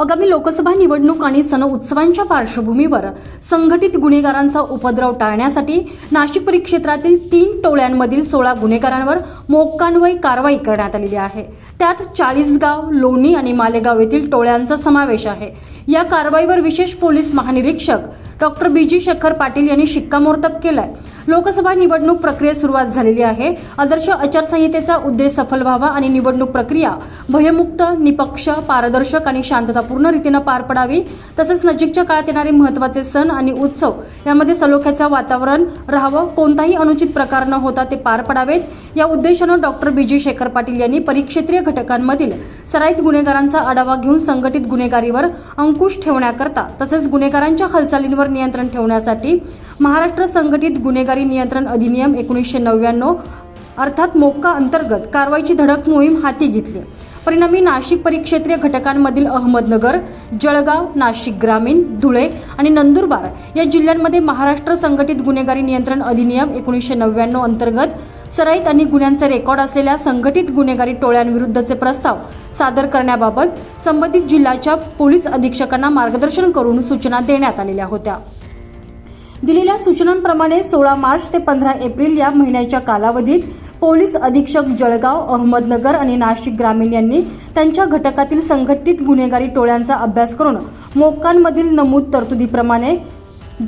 आगामी लोकसभा निवडणूक आणि सण उत्सवांच्या पार्श्वभूमीवर संघटित गुन्हेगारांचा उपद्रव टाळण्यासाठी नाशिक परिक्षेत्रातील तीन टोळ्यांमधील सोळा गुन्हेगारांवर मोक्कान्वय कारवाई करण्यात आलेली आहे. त्यात चाळीसगाव लोणी आणि मालेगाव येथील टोळ्यांचा समावेश आहे. या कारवाईवर विशेष पोलीस महानिरीक्षक doctor B G Shekhar Patil यांनी शिक्कामोर्तब केलाय. लोकसभा निवडणूक प्रक्रिया सुरुवात झालेली आहे. आदर्श आचारसंहितेचा उद्देश सफल व्हावा आणि निवडणूक प्रक्रिया भयमुक्त निपक्ष पारदर्शक आणि शांततापूर्ण रीतीनं पार पडावी तसंच नजीकच्या काळात येणारे महत्त्वाचे सण आणि उत्सव यामध्ये सलोख्याचं वातावरण राहावं कोणताही अनुचित प्रकार न होता ते पार पडावेत. या उद्देशानं doctor B G Shekhar Patil यांनी परिक्षेत्रीय घटकांमधील सराईत गुन्हेगारांचा आढावा घेऊन संघटित गुन्हेगारीवर अंकुश ठेवण्याकरता तसेच गुन्हेगारांच्या हालचालींवर नियंत्रण ठेवण्यासाठी महाराष्ट्र संघटित गुन्हेगारी नियंत्रण अधिनियम एकोणीसशे नव्याण्णव अर्थात मोक्का अंतर्गत कारवाईची धडक मोहीम हाती घेतली. परिणामी नाशिक परिक्षेत्रीय घटकांमधील अहमदनगर जळगाव नाशिक ग्रामीण धुळे आणि नंदुरबार या जिल्ह्यांमध्ये महाराष्ट्र संघटित गुन्हेगारी नियंत्रण अधिनियम एकोणीसशे नव्याण्णव अंतर्गत सराईत आणि गुन्ह्यांचे रेकॉर्ड असलेल्या संघटित गुन्हेगारी टोळ्यांविरुद्धचे प्रस्ताव सादर करण्याबाबत संबंधित जिल्ह्याच्या पोलीस अधीक्षकांना मार्गदर्शन करून सूचना देण्यात आलेल्या होत्या. दिलेल्या सूचनांप्रमाणे सोळा मार्च ते पंधरा एप्रिल या महिन्याच्या कालावधीत पोलीस अधीक्षक जळगाव अहमदनगर आणि नाशिक ग्रामीण यांनी त्यांच्या घटकातील संघटित गुन्हेगारी टोळ्यांचा अभ्यास करून मोक्कांमधील नमूद तरतुदीप्रमाणे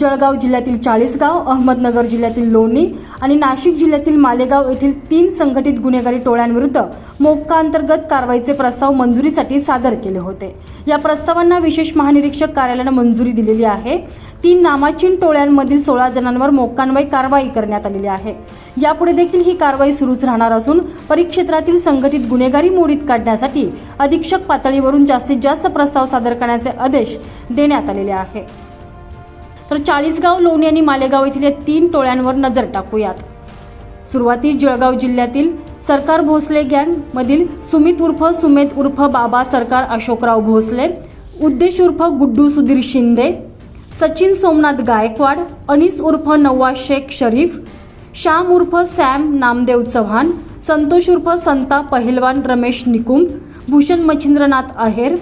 जळगाव जिल्ह्यातील चाळीसगाव अहमदनगर जिल्ह्यातील लोणी आणि नाशिक जिल्ह्यातील मालेगाव येथील तीन संघटित गुन्हेगारी टोळ्यांविरुद्ध मोक्काअंतर्गत कारवाईचे प्रस्ताव मंजुरीसाठी सादर केले होते. या प्रस्तावांना विशेष महानिरीक्षक कार्यालयानं मंजुरी दिलेली आहे. तीन नामाचीन टोळ्यांमधील सोळा जणांवर मोक्कान्वय कारवाई करण्यात आलेली आहे. यापुढे देखील ही कारवाई सुरूच राहणार असून परिक्षेत्रातील संघटित गुन्हेगारी मोडीत काढण्यासाठी अधीक्षक पातळीवरून जास्तीत जास्त प्रस्ताव सादर करण्याचे आदेश देण्यात आलेले आहे. तर चाळीसगाव लोणी आणि मालेगाव येथील या तीन टोळ्यांवर नजर टाकूयात. सुरुवातीस जळगाव जिल्ह्यातील सरकार भोसले गँग मधील सुमित उर्फ सुमेत उर्फ बाबा सरकार अशोकराव भोसले उद्देश उर्फ गुड्डू सुधीर शिंदे सचिन सोमनाथ गायकवाड अनिस उर्फ नवाज शेख शरीफ श्याम उर्फ सॅम नामदेव चव्हाण संतोष उर्फ संता पहिलवान रमेश निकुंभ भूषण मच्छिंद्रनाथ आहेर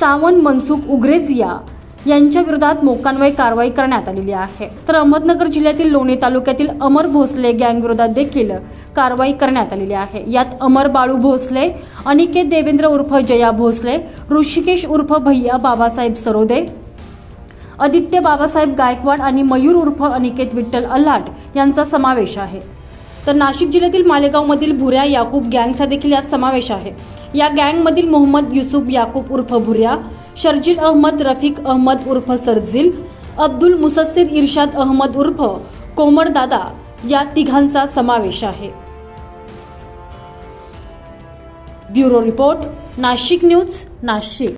सावन मनसुख उग्रेजिया यांच्या विरोधात मोकान्वय कारवाई करण्यात आलेली आहे. तर अहमदनगर जिल्ह्यातील लोणी तालुक्यातील अमर भोसले गँग विरोधात देखील कारवाई करण्यात आलेली आहे. यात अमर बाळू भोसले अनिकेत देवेंद्र उर्फ जया भोसले ऋषिकेश उर्फ भैया बाबासाहेब सरोदे आदित्य बाबासाहेब गायकवाड आणि मयूर उर्फ अनिकेत विठ्ठल अल्हाट यांचा समावेश आहे. तर नाशिक जिल्ह्यातील मालेगावमधील भुऱ्या याकूब गँगचा देखील यात समावेश आहे. या गँगमधील मोहम्मद युसुफ याकूब उर्फ भुऱ्या शर्जील अहमद रफिक अहमद उर्फ सरजील अब्दुल मुसस्सिर इर्शाद अहमद उर्फ कोमर दादा या तिघांचा समावेश आहे. Bureau report Nashik news Nashik.